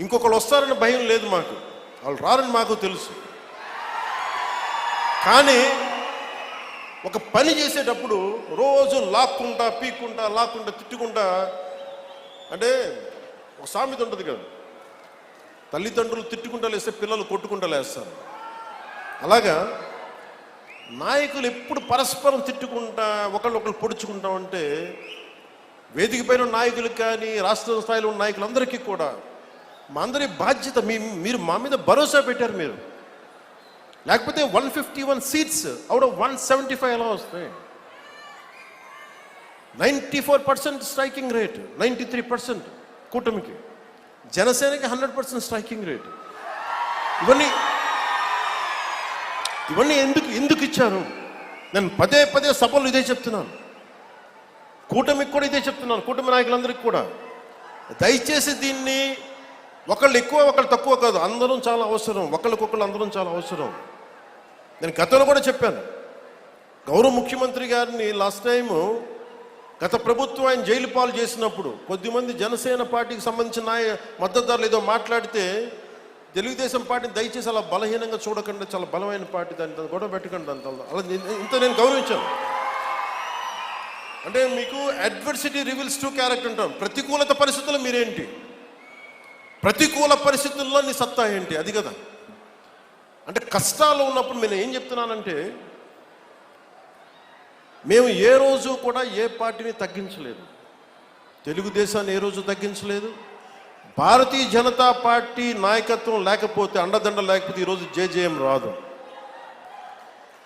ఇంకొకళ్ళు వస్తారని భయం లేదు మాకు. వాళ్ళు రారని మాకు తెలుసు. కానీ ఒక పని చేసేటప్పుడు రోజు లాక్కుంటా పీక్కుంటా లాక్కుంటా తిట్టుకుంటా అంటే ఒక సామెత ఉంటుంది కదా. తల్లిదండ్రులు తిట్టుకుంటా లేస్తే పిల్లలు కొట్టుకుంటా లేస్తారు. అలాగా నాయకులు ఎప్పుడు పరస్పరం తిట్టుకుంటా ఒకళ్ళొకళ్ళు పొడుచుకుంటా ఉంటే వేదిక పైన నాయకులు నాయకులకు కానీ రాష్ట్ర స్థాయిలో ఉన్న నాయకులందరికీ కూడా మా అందరి బాధ్యత మీ మీరు మా మీద భరోసా పెట్టారు మీరు. లేకపోతే one fifty one seats out of one seventy five ఎలా వస్తాయి? Ninety four percent striking rate ninety three percent కూటమికి. జనసేనకి హండ్రెడ్ పర్సెంట్ స్ట్రైకింగ్ రేట్ ఇవన్నీ ఇవన్నీ ఎందుకు ఎందుకు ఇచ్చారు? నేను పదే పదే సభలు ఇదే చెప్తున్నాను. కూటమికి కూడా ఇదే చెప్తున్నాను కూటమి నాయకులందరికీ కూడా. దయచేసి దీన్ని ఒకళ్ళు ఎక్కువ ఒకళ్ళు తక్కువ కాదు. అందరం చాలా అవసరం. ఒకళ్ళకొకళ్ళు అందరం చాలా అవసరం. నేను గతంలో కూడా చెప్పాను. గౌరవ ముఖ్యమంత్రి గారిని లాస్ట్ టైము గత ప్రభుత్వం ఆయన జైలు పాలు చేసినప్పుడు కొద్దిమంది జనసేన పార్టీకి సంబంధించిన నాయ మద్దతుదారులు ఏదో మాట్లాడితే తెలుగుదేశం పార్టీని దయచేసి అలా బలహీనంగా చూడకుండా చాలా బలమైన పార్టీ దాన్ని గొడవ పెట్టకండి దాంతో అలా నేను- ఇంత నేను గౌరవించాను. అంటే మీకు అడ్వర్సిటీ రివీల్స్ టు క్యారెక్టర్ అంటాం ప్రతికూలత పరిస్థితుల్లో మీరేంటి? ప్రతికూల పరిస్థితుల్లో నీ సత్తా ఏంటి? అది కదా. అంటే కష్టాలు ఉన్నప్పుడు నేను ఏం చెప్తున్నానంటే మేము ఏ రోజు కూడా ఏ పార్టీని తగ్గించలేదు. తెలుగుదేశాన్ని ఏ రోజు తగ్గించలేదు. భారతీయ జనతా పార్టీ నాయకత్వం లేకపోతే అండదండ లేకపోతే ఈరోజు జేజేఎం రాదు.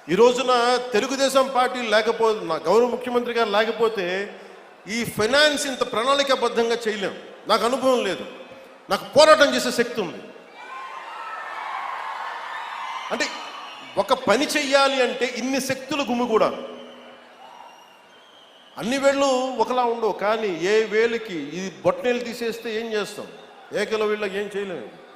ఈ రోజున తెలుగుదేశం పార్టీ లేకపోతే నా గౌరవ ముఖ్యమంత్రి గారు లేకపోతే ఈ ఫైనాన్స్ ఇంత ప్రణాళికాబద్ధంగా చేయలేం. నాకు అనుభవం లేదు. నాకు పోరాటం చేసే శక్తి ఉంది. అంటే ఒక పని చెయ్యాలి అంటే ఇన్ని శక్తులు గుమ్మిగూడాలి అన్ని వేళ్ళు ఒకలా ఉండవు కానీ ఏ వేలికి ఇది బొట్టనీళ్ళు తీసేస్తే ఏం చేస్తాం? ఏకల వీళ్ళకి ఏం చేయలేము.